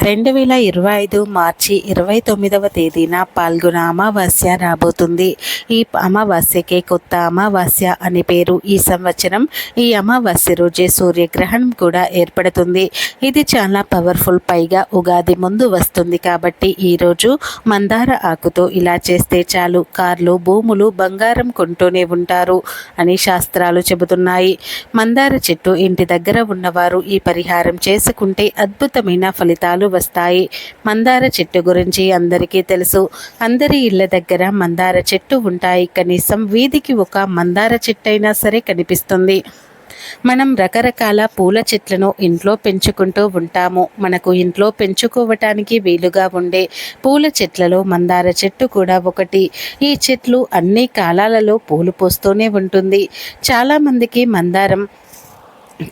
రెండు వేల ఇరవై ఐదు మార్చి ఇరవై తొమ్మిదవ తేదీన పాల్గొన అమావాస్య రాబోతుంది. ఈ అమావాస్యకే కొత్త అమావాస్య అనే పేరు ఈ సంవత్సరం. ఈ అమావాస్య రోజే సూర్యగ్రహణం కూడా ఏర్పడుతుంది. ఇది చాలా పవర్ఫుల్ పైగా ఉగాది ముందు వస్తుంది కాబట్టి ఈరోజు మందార ఆకుతో ఇలా చేస్తే చాలు. కార్లు భూములు బంగారం కొంటూనే ఉంటారు అని శాస్త్రాలు చెబుతున్నాయి. మందార చెట్టు ఇంటి దగ్గర ఉన్నవారు ఈ పరిహారం చేసుకుంటే అద్భుతమైన ఫలితాలు వస్తాయి. మందార చెట్టు గురించి అందరికీ తెలుసు. అందరి ఇళ్ళ దగ్గర మందార చెట్టు ఉంటాయి. కనీసం వీధికి ఒక మందార చెట్టు అయినా సరే కనిపిస్తుంది. మనం రకరకాల పూల చెట్లను ఇంట్లో పెంచుకుంటూ ఉంటాము. మనకు ఇంట్లో పెంచుకోవటానికి వీలుగా ఉండే పూల చెట్లలో మందార చెట్టు కూడా ఒకటి. ఈ చెట్లు అన్ని కాలాలలో పూలు పోస్తూనే ఉంటుంది. చాలామందికి మందారం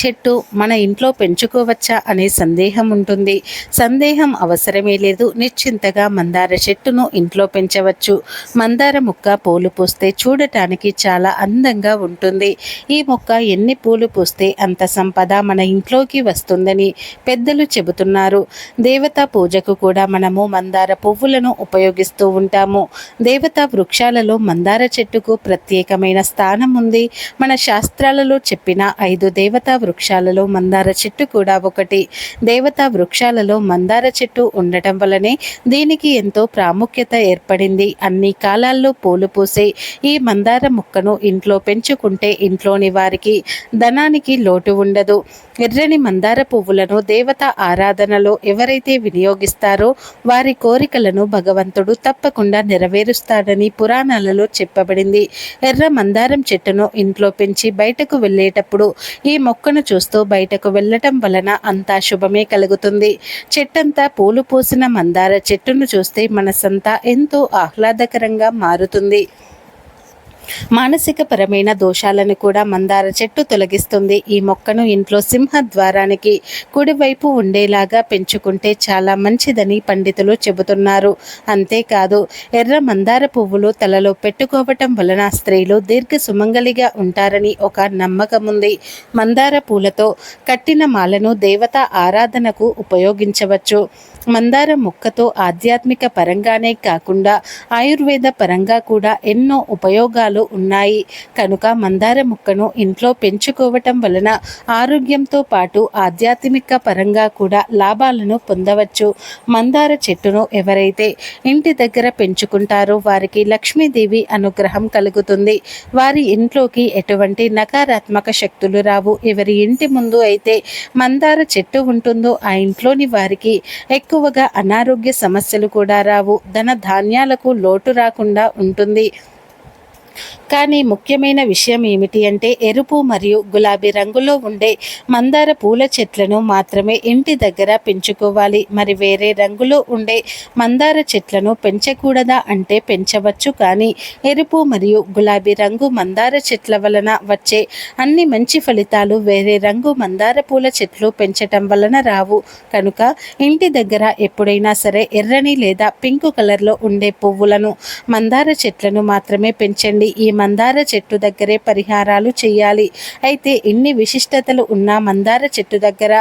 చెట్టు మన ఇంట్లో పెంచుకోవచ్చా అనే సందేహం ఉంటుంది. సందేహం అవసరమే లేదు. నిశ్చింతగా మందార చెట్టును ఇంట్లో పెంచవచ్చు. మందార మొక్క పూలు పూస్తే చూడటానికి చాలా అందంగా ఉంటుంది. ఈ మొక్క ఎన్ని పూలు పూస్తే అంత సంపద మన ఇంట్లోకి వస్తుందని పెద్దలు చెబుతున్నారు. దేవతా పూజకు కూడా మనము మందార పువ్వులను ఉపయోగిస్తూ ఉంటాము. దేవతా వృక్షాలలో మందార చెట్టుకు ప్రత్యేకమైన స్థానం ఉంది. మన శాస్త్రాలలో చెప్పిన ఐదు దేవత వృక్షాలలో మందార చెట్టు కూడా ఒకటి. దేవతా వృక్షాలలో మందార చెట్టు ఉండటం వలనే దీనికి ఎంతో ప్రాముఖ్యత ఏర్పడింది. అన్ని కాలాల్లో పూలు పూసే ఈ మందార మొక్కను ఇంట్లో పెంచుకుంటే ఇంట్లోని వారికి ధనానికి లోటు ఉండదు. ఎర్రని మందార పువ్వులను దేవత ఆరాధనలో ఎవరైతే వినియోగిస్తారో వారి కోరికలను భగవంతుడు తప్పకుండా నెరవేరుస్తాడని పురాణాలలో చెప్పబడింది. ఎర్ర మందారం చెట్టును ఇంట్లో పెంచి బయటకు వెళ్ళేటప్పుడు ఈ మొక్కను చూస్తూ బయటకు వెళ్ళటం వలన అంతా శుభమే కలుగుతుంది. చెట్టంతా పూలు పూసిన మందార చెట్టును చూస్తే మనసంతా ఎంతో ఆహ్లాదకరంగా మారుతుంది. మానసిక పరమైన దోషాలను కూడా మందార చెట్టు తొలగిస్తుంది. ఈ మొక్కను ఇంట్లో సింహ ద్వారానికి కుడివైపు ఉండేలాగా పెంచుకుంటే చాలా మంచిదని పండితులు చెబుతున్నారు. అంతేకాదు ఎర్ర మందార పువ్వులు తలలో పెట్టుకోవటం వలన స్త్రీలు దీర్ఘ సుమంగలిగా ఉంటారని ఒక నమ్మకం ఉంది. మందార పూలతో కట్టిన మాలను దేవత ఆరాధనకు ఉపయోగించవచ్చు. మందార మొక్కతో ఆధ్యాత్మిక పరంగానే కాకుండా ఆయుర్వేద పరంగా కూడా ఎన్నో ఉపయోగాలు ఉన్నాయి. కనుక మందార మొక్కను ఇంట్లో పెంచుకోవటం వలన ఆరోగ్యంతో పాటు ఆధ్యాత్మిక పరంగా కూడా లాభాలను పొందవచ్చు. మందార చెట్టును ఎవరైతే ఇంటి దగ్గర పెంచుకుంటారో వారికి లక్ష్మీదేవి అనుగ్రహం కలుగుతుంది. వారి ఇంట్లోకి ఎటువంటి నకారాత్మక శక్తులు రావు. ఎవరి ఇంటి ముందు అయితే మందార చెట్టు ఉంటుందో ఆ ఇంట్లోని వారికి ఎక్కువగా అనారోగ్య సమస్యలు కూడా రావు. ధన ధాన్యాలకు లోటు రాకుండా ఉంటుంది. కానీ ముఖ్యమైన విషయం ఏమిటి అంటే ఎరుపు మరియు గులాబీ రంగులో ఉండే మందార పూల చెట్లను మాత్రమే ఇంటి దగ్గర పెంచుకోవాలి. మరి వేరే రంగులో ఉండే మందార చెట్లను పెంచకూడదా అంటే పెంచవచ్చు కానీ ఎరుపు మరియు గులాబీ రంగు మందార చెట్ల వలన వచ్చే అన్ని మంచి ఫలితాలు వేరే రంగు మందార పూల చెట్లు పెంచటం వలన రావు. కనుక ఇంటి దగ్గర ఎప్పుడైనా సరే ఎర్రని లేదా పింక్ కలర్లో ఉండే పువ్వులను మందార చెట్లను మాత్రమే పెంచండి. ఈ మందార చెట్టు దగ్గరే పరిహారాలు చేయాలి అయితే ఇన్ని విశిష్టతలు ఉన్న మందార చెట్టు దగ్గర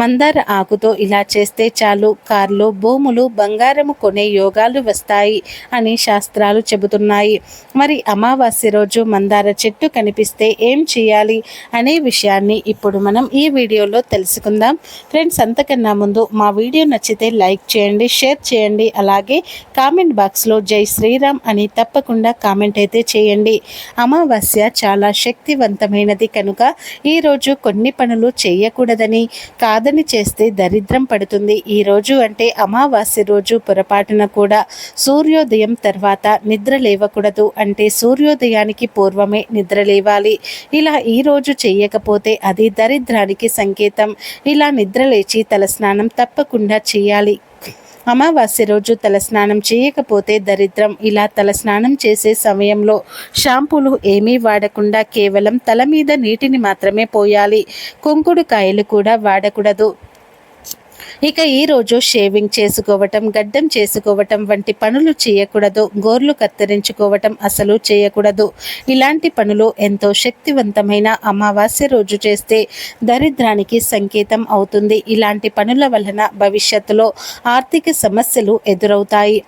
మందార ఆకుతో ఇలా చేస్తే చాలు. కార్లు భూములు బంగారము కొనే యోగాలు వస్తాయి అని శాస్త్రాలు చెబుతున్నాయి. మరి అమావాస్య రోజు మందార చెట్టు కనిపిస్తే ఏం చేయాలి అనే విషయాన్ని ఇప్పుడు మనం ఈ వీడియోలో తెలుసుకుందాం. ఫ్రెండ్స్ అంతకన్నా ముందు మా వీడియో నచ్చితే లైక్ చేయండి షేర్ చేయండి. అలాగే కామెంట్ బాక్స్లో జై శ్రీరామ్ అని తప్పకుండా కామెంట్ అయితే చేయండి. చేయండి. అమావాస్య చాలా శక్తివంతమైనది కనుక ఈరోజు కొన్ని పనులు చేయకూడదని కాదని చేస్తే దరిద్రం పడుతుంది. ఈరోజు అంటే అమావాస్య రోజు పొరపాటున కూడా సూర్యోదయం తర్వాత నిద్ర లేవకూడదు అంటే సూర్యోదయానికి పూర్వమే నిద్ర లేవాలి. ఇలా ఈరోజు చేయకపోతే అది దరిద్రానికి సంకేతం. ఇలా నిద్ర లేచి తలస్నానం తప్పకుండా చేయాలి. అమావాస్య రోజు తలస్నానం చేయకపోతే దరిద్రం. ఇలా తలస్నానం చేసే సమయంలో షాంపూలు ఏమీ వాడకుండా కేవలం తల మీద నీటిని మాత్రమే పోయాలి. కుంకుడు కాయలు కూడా వాడకూడదు. ఇక ఈరోజు షేవింగ్ చేసుకోవటం గడ్డం చేసుకోవటం వంటి పనులు చేయకూడదు. గోర్లు కత్తిరించుకోవటం అసలు చేయకూడదు. ఇలాంటి పనులు ఎంతో శక్తివంతమైన అమావాస్య రోజు చేస్తే దరిద్రానికి సంకేతం అవుతుంది. ఇలాంటి పనుల వలన భవిష్యత్తులో ఆర్థిక సమస్యలు ఎదురవుతాయి.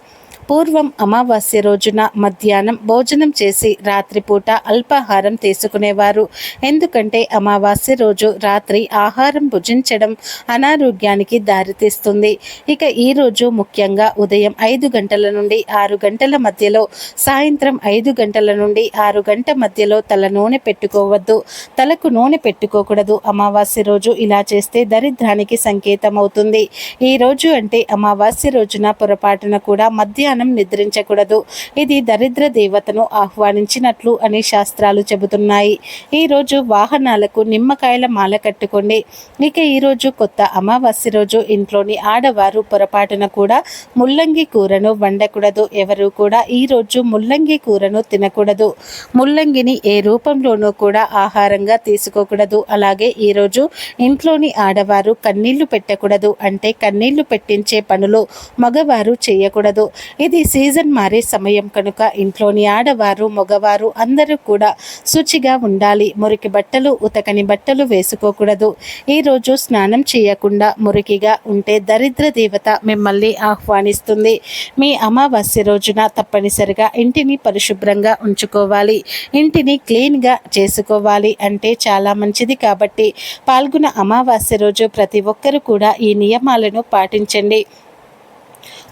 పూర్వం అమావాస్య రోజున మధ్యాహ్నం భోజనం చేసి రాత్రిపూట అల్పాహారం తీసుకునేవారు. ఎందుకంటే అమావాస్య రోజు రాత్రి ఆహారం భుజించడం అనారోగ్యానికి దారితీస్తుంది. ఇక ఈరోజు ముఖ్యంగా ఉదయం ఐదు గంటల నుండి ఆరు గంటల మధ్యలో సాయంత్రం ఐదు గంటల నుండి ఆరు గంట మధ్యలో తల నూనె పెట్టుకోవద్దు. తలకు నూనె పెట్టుకోకూడదు. అమావాస్య రోజు ఇలా చేస్తే దరిద్రానికి సంకేతం అవుతుంది ఈ రోజు అంటే అమావాస్య రోజున పొరపాటున కూడా మధ్యాహ్నం మనం నిద్రించకూడదు. ఇది దరిద్ర దేవతను ఆహ్వానించినట్లు అని శాస్త్రాలు చెబుతున్నాయి. ఈరోజు వాహనాలకు నిమ్మకాయల మాల కట్టుకోండి. ఇక ఈరోజు కొత్త అమావాస్య రోజు. ఇంట్లోని ఆడవారు పొరపాటున కూడా ముల్లంగి కూరను వండకూడదు. ఎవరు కూడా ఈరోజు ముల్లంగి కూరను తినకూడదు. ముల్లంగిని ఏ రూపంలోనూ కూడా ఆహారంగా తీసుకోకూడదు. అలాగే ఈరోజు ఇంట్లోని ఆడవారు కన్నీళ్ళు పెట్టకూడదు. అంటే కన్నీళ్ళు పెట్టించే పనులు మగవారు చేయకూడదు. ఇది సీజన్ మారే సమయం కనుక ఇంట్లోని ఆడవారు మగవారు అందరూ కూడా శుచిగా ఉండాలి. మురికి బట్టలు ఉతకని బట్టలు వేసుకోకూడదు. ఈరోజు స్నానం చేయకుండా మురికిగా ఉంటే దరిద్ర దేవత మిమ్మల్ని ఆహ్వానిస్తుంది. మీ అమావాస్య రోజున తప్పనిసరిగా ఇంటిని పరిశుభ్రంగా ఉంచుకోవాలి. ఇంటిని క్లీన్గా చేసుకోవాలి అంటే చాలా మంచిది కాబట్టి పాల్గొన అమావాస్య రోజు ప్రతి ఒక్కరూ కూడా ఈ నియమాలను పాటించండి.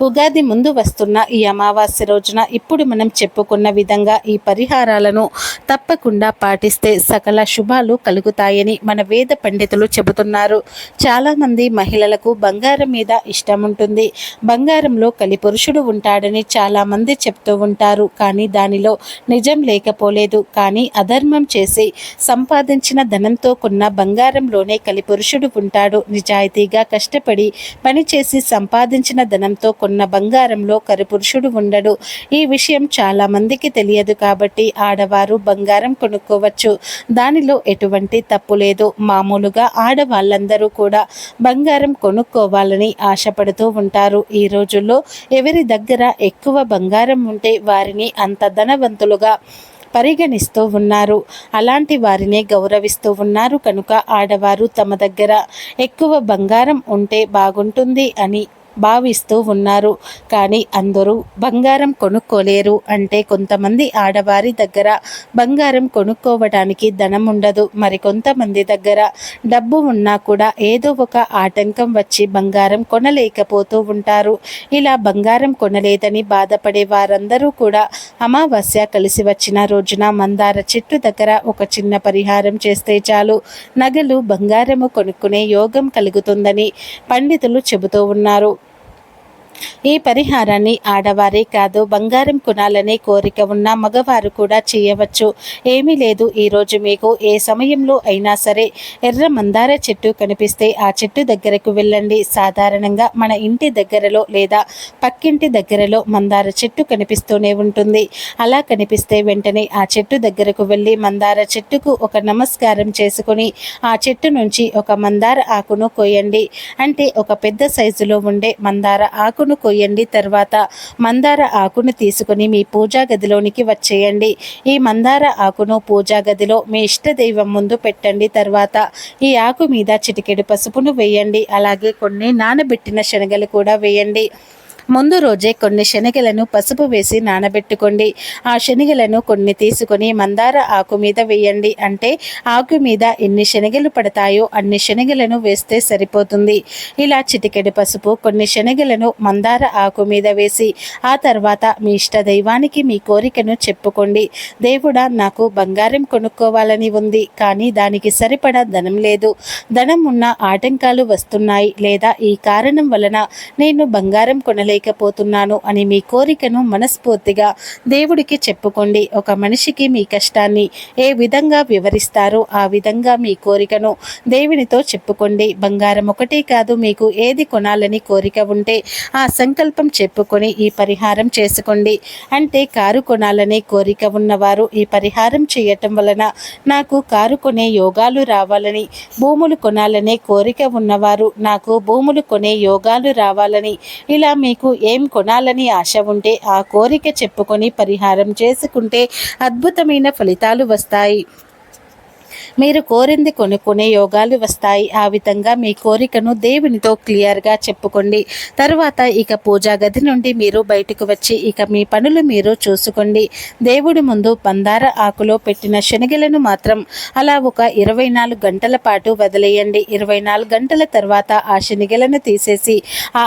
ఉగాది ముందు వస్తున్న ఈ అమావాస్య రోజున ఇప్పుడు మనం చెప్పుకున్న విధంగా ఈ పరిహారాలను తప్పకుండా పాటిస్తే సకల శుభాలు కలుగుతాయని మన వేద పండితులు చెబుతున్నారు. చాలామంది మహిళలకు బంగారం మీద ఇష్టం ఉంటుంది. బంగారంలో కలిపురుషుడు ఉంటాడని చాలామంది చెప్తూ ఉంటారు. కానీ దానిలో నిజం లేకపోలేదు. కానీ అధర్మం చేసి సంపాదించిన ధనంతో కొన్న బంగారంలోనే కలిపురుషుడు ఉంటాడు. నిజాయితీగా కష్టపడి పనిచేసి సంపాదించిన ధనంతో కొన్న బంగారంలో కరిపురుషుడు ఉండడు. ఈ విషయం చాలా మందికి తెలియదు కాబట్టి ఆడవారు బంగారం బంగారం కొనుక్కోవచ్చు. దానిలో ఎటువంటి తప్పు లేదు. మామూలుగా ఆడవాళ్ళందరూ కూడా బంగారం కొనుక్కోవాలని ఆశపడుతూ ఉంటారు. ఈ రోజుల్లో ఎవరి దగ్గర ఎక్కువ బంగారం ఉంటే వారిని అంత ధనవంతులుగా పరిగణిస్తూ ఉన్నారు. అలాంటి వారినే గౌరవిస్తూ ఉన్నారు. కనుక ఆడవారు తమ దగ్గర ఎక్కువ బంగారం ఉంటే బాగుంటుంది అని భావిస్తూ ఉన్నారు. కానీ అందరూ బంగారం కొనుక్కోలేరు. అంటే కొంతమంది ఆడవారి దగ్గర బంగారం కొనుక్కోవడానికి ధనం ఉండదు. మరి కొంతమంది దగ్గర డబ్బు ఉన్నా కూడా ఏదో ఒక ఆటంకం వచ్చి బంగారం కొనలేకపోతూ ఉంటారు. ఇలా బంగారం కొనలేదని బాధపడే వారందరూ కూడా అమావాస్య కలిసి వచ్చిన రోజున మందార చెట్టు దగ్గర ఒక చిన్న పరిహారం చేస్తే చాలు. నగలు బంగారము కొనుక్కునే యోగం కలుగుతుందని పండితులు చెబుతూ ఉన్నారు. ఈ పరిహారాన్ని ఆడవారే కాదు బంగారం కొనాలనే కోరిక ఉన్న మగవారు కూడా చేయవచ్చు. ఏమీ లేదు. ఈరోజు మీకు ఏ సమయంలో అయినా సరే ఎర్ర మందార చెట్టు కనిపిస్తే ఆ చెట్టు దగ్గరకు వెళ్ళండి. సాధారణంగా మన ఇంటి దగ్గరలో లేదా పక్కింటి దగ్గరలో మందార చెట్టు కనిపిస్తూనే ఉంటుంది. అలా కనిపిస్తే వెంటనే ఆ చెట్టు దగ్గరకు వెళ్ళి మందార చెట్టుకు ఒక నమస్కారం చేసుకుని ఆ చెట్టు నుంచి ఒక మందార ఆకును కోయండి. అంటే ఒక పెద్ద సైజులో ఉండే మందార ఆకు ఆకును కొయ్యండి తర్వాత మందార ఆకును తీసుకుని మీ పూజా గదిలోనికి వచ్చేయండి. ఈ మందార ఆకును పూజా గదిలో మీ ఇష్టదైవం ముందు పెట్టండి తర్వాత ఈ ఆకు మీద చిటికెడు పసుపును వేయండి అలాగే కొన్ని నానబెట్టిన శనగలు కూడా వేయండి. ముందు రోజే కొన్ని శనగలను పసుపు వేసి నానబెట్టుకోండి. ఆ శనగలను కొన్ని తీసుకొని మందార ఆకు మీద వేయండి. అంటే ఆకు మీద ఎన్ని శనగలు పడతాయో అన్ని శనగలను వేస్తే సరిపోతుంది. ఇలా చిటికెడు పసుపు కొన్ని శనగలను మందార ఆకు మీద వేసి ఆ తర్వాత మీ ఇష్ట దైవానికి మీ కోరికను చెప్పుకోండి. దేవుడా నాకు బంగారం కొనుక్కోవాలని ఉంది కానీ దానికి సరిపడా ధనం లేదు. ధనం ఉన్న ఆటంకాలు వస్తున్నాయి లేదా ఈ కారణం వలన నేను బంగారం కొనలే చేయలేకపోతున్నాను అని మీ కోరికను మనస్ఫూర్తిగా దేవుడికి చెప్పుకోండి. ఒక మనిషికి మీ కష్టాన్ని ఏ విధంగా వివరిస్తారో ఆ విధంగా మీ కోరికను దేవునితో చెప్పుకోండి. బంగారం ఒకటే కాదు మీకు ఏది కొనాలని కోరిక ఉంటే ఆ సంకల్పం చెప్పుకొని ఈ పరిహారం చేసుకోండి. అంటే కారు కొనాలనే కోరిక ఉన్నవారు ఈ పరిహారం చేయటం వలన నాకు కారు కొనే యోగాలు రావాలని భూములు కొనాలనే కోరిక ఉన్నవారు నాకు భూములు కొనే యోగాలు రావాలని ఇలా మీ మీకు ఏం కొనాలని ఆశ ఉంటే ఆ కోరిక చెప్పుకొని పరిహారం చేసుకుంటే అద్భుతమైన ఫలితాలు వస్తాయి. మీరు కోరింది కొనుక్కునే యోగాలు వస్తాయి. ఆ విధంగా మీ కోరికను దేవునితో క్లియర్గా చెప్పుకోండి. తర్వాత ఇక పూజా గది నుండి మీరు బయటకు వచ్చి ఇక మీ పనులు మీరు చూసుకోండి. దేవుడి ముందు పందార ఆకులో పెట్టిన శనగలను మాత్రం అలా ఒక ఇరవై నాలుగు గంటల పాటు వదిలేయండి. ఇరవై నాలుగు గంటల తర్వాత ఆ శనగలను తీసేసి ఆ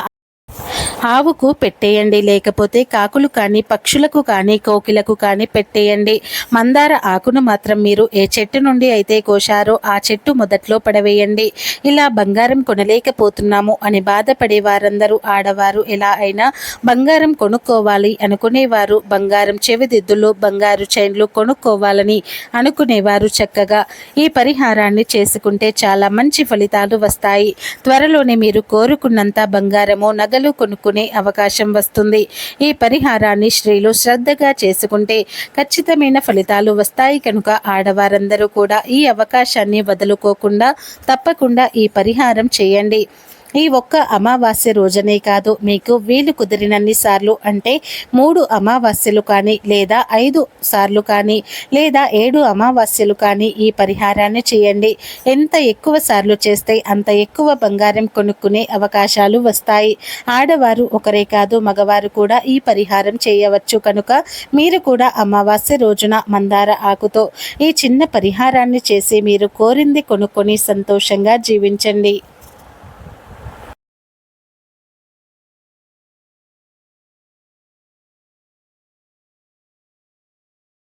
ఆవుకు పెట్టేయండి లేకపోతే కాకులు కానీ పక్షులకు కానీ కోకిలకు కానీ పెట్టేయండి. మందార ఆకును మాత్రం మీరు ఏ చెట్టు నుండి అయితే కోశారో ఆ చెట్టు మొదట్లో పడవేయండి. ఇలా బంగారం కొనలేకపోతున్నాము అని బాధపడే వారందరూ ఆడవారు ఎలా అయినా బంగారం కొనుక్కోవాలి అనుకునేవారు బంగారం చెవిదిద్దులు బంగారు చైన్లు కొనుక్కోవాలని అనుకునేవారు చక్కగా. ఈ పరిహారాన్ని చేసుకుంటే చాలా మంచి ఫలితాలు వస్తాయి. త్వరలోనే మీరు కోరుకున్నంత బంగారము నగలు కొనుక్కుని చేసుకునే అవకాశం వస్తుంది. ఈ పరిహారాన్ని స్త్రీలు శ్రద్ధగా చేసుకుంటే ఖచ్చితమైన ఫలితాలు వస్తాయి కనుక ఆడవారందరూ కూడా ఈ అవకాశాన్ని వదులుకోకుండా తప్పకుండా ఈ పరిహారం చేయండి. ఈ ఒక్క అమావాస్య రోజనే కాదు మీకు వీలు కుదిరినన్ని సార్లు అంటే మూడు అమావాస్యలు కానీ లేదా ఐదు సార్లు కానీ లేదా ఏడు అమావాస్యలు కానీ ఈ పరిహారాన్ని చేయండి. ఎంత ఎక్కువ సార్లు చేస్తే అంత ఎక్కువ బంగారం కొనుక్కునే అవకాశాలు వస్తాయి. ఆడవారు ఒకరే కాదు మగవారు కూడా ఈ పరిహారం చేయవచ్చు. కనుక మీరు కూడా అమావాస్య రోజున మందార ఆకుతో ఈ చిన్న పరిహారాన్ని చేసి మీరు కోరింది కొనుక్కొని సంతోషంగా జీవించండి.